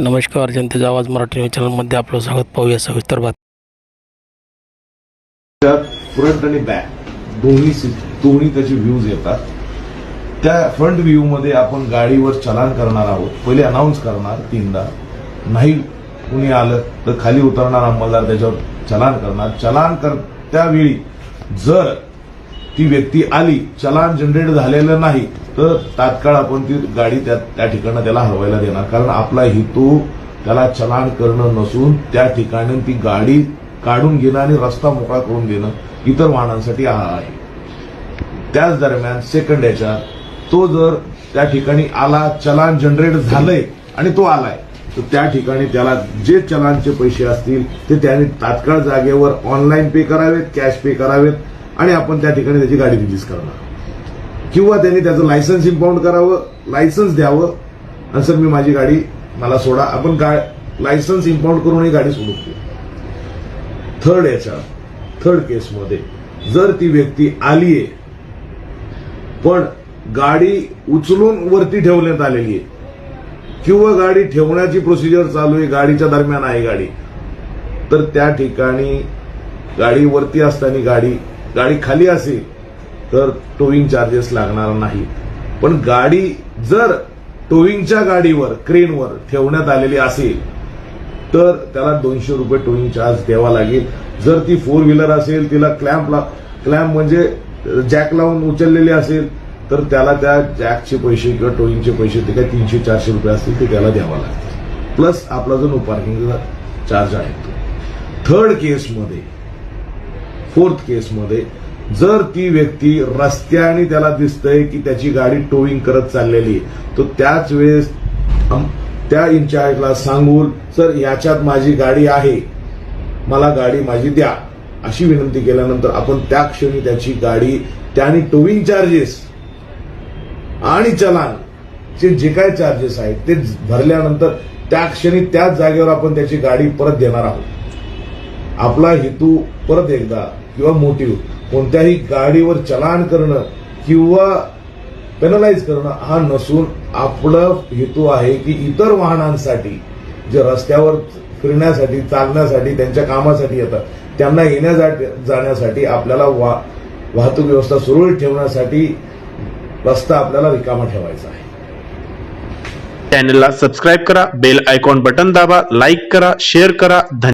नमस्कार जनतेचा आवाज मराठी न्यूज चॅनलमध्ये आपलं स्वागत. पाहूया सविस्तर बात फ्रंट आणि बॅक दोन्ही दोन्ही त्याचे व्ह्यूज येतात. त्या फ्रंट व्ह्यू मध्ये आपण गाडीवर चलान करणार आहोत. पहिले अनाऊन्स करणार तीनदा. नाही कुणी आलं तर खाली उतरणार अंमलदार त्याच्यावर चलान करणार. चलान कर त्यावेळी जर ती व्यक्ती आली चलान जनरेट झालेलं नाही तर तात्काळ आपण ती गाडी त्या त्या ठिकाणी त्याला हलवायला देणार. कारण आपला हेतू त्याला चलान करणं नसून त्या ठिकाणी ती गाडी काढून घेणं आणि रस्ता मोकळा करून देणं इतर वाहनांसाठी हा आहे. त्याच दरम्यान सेकंड याच्या तो जर त्या ठिकाणी आला चलान जनरेट झालंय आणि तो आलाय तर त्या ठिकाणी त्याला जे चलानचे पैसे असतील ते त्याने तात्काळ जागेवर ऑनलाईन पे करावेत कॅश पे करावेत आणि आपण त्या ठिकाणी त्याची गाडी रिलीज करणार. किंवा त्यांनी त्याचं लायसन्स इम्पाऊंड करावं लायसन्स द्यावं. आणि सर मी माझी गाडी मला सोडा. आपण गा लायसन्स इम्पाऊंड करून ही गाडी सोडतो थर्ड याच्या थर्ड केसमध्ये जर ती व्यक्ती आलीये पण गाडी उचलून वरती ठेवण्यात आलेली आहे किंवा गाडी ठेवण्याची प्रोसिजर चालू आहे गाडीच्या दरम्यान आहे गाडी तर त्या ठिकाणी गाडी वरती असताना गाडी गाडी खाली असेल तर टोईंग चार्जेस लागणार नाही पण गाडी जर टोईंगच्या गाडीवर क्रेनवर ठेवण्यात आलेली असेल तर त्याला दोनशे रुपये टोईंग चार्ज द्यावा लागेल. जर ती फोर व्हीलर असेल तिला क्लॅम्प क्लॅम्प म्हणजे जॅक लावून उचललेली असेल तर त्याला त्या जॅकचे पैसे किंवा टोईंगचे पैसे ते काय तीनशे चारशे रुपये असतील ते त्याला द्यावा लागतील. प्लस आपला जो नो पार्किंगचा चार्ज आहे तो. थर्ड केसमध्ये फोर्थ केसमध्ये जर ती व्यक्ती रस्त्याने त्याला दिसतंय की त्याची गाडी टोविंग करत चाललेली तर त्याच वेळेस त्या इन्चार्जला सांगून सर याच्यात माझी गाडी आहे मला गाडी माझी द्या अशी विनंती केल्यानंतर आपण त्या क्षणी त्याची गाडी त्याने टोविंग चार्जेस आणि चलान चे जे काय चार्जेस आहेत ते भरल्यानंतर त्या क्षणी त्याच जागेवर आपण त्याची गाडी परत देणार आहोत. आपला हेतू परत एकदा किंवा मोटिव्ह कोणत्याही गाडीवर चलान करणं किंवा पेनलाइज करणं हा नसून आपलं हेतू आहे की इतर वाहनांसाठी जे रस्त्यावर फिरण्यासाठी चालण्यासाठी त्यांच्या कामासाठी येतात त्यांना येण्या जाण्यासाठी आपल्याला वा वाहतूक व्यवस्था सुरळीत ठेवण्यासाठी रस्ता आपल्याला रिकामा ठेवायचा आहे. चॅनलला सबस्क्राईब करा बेल आयकॉन बटन दाबा लाईक करा शेअर करा धन्यवाद.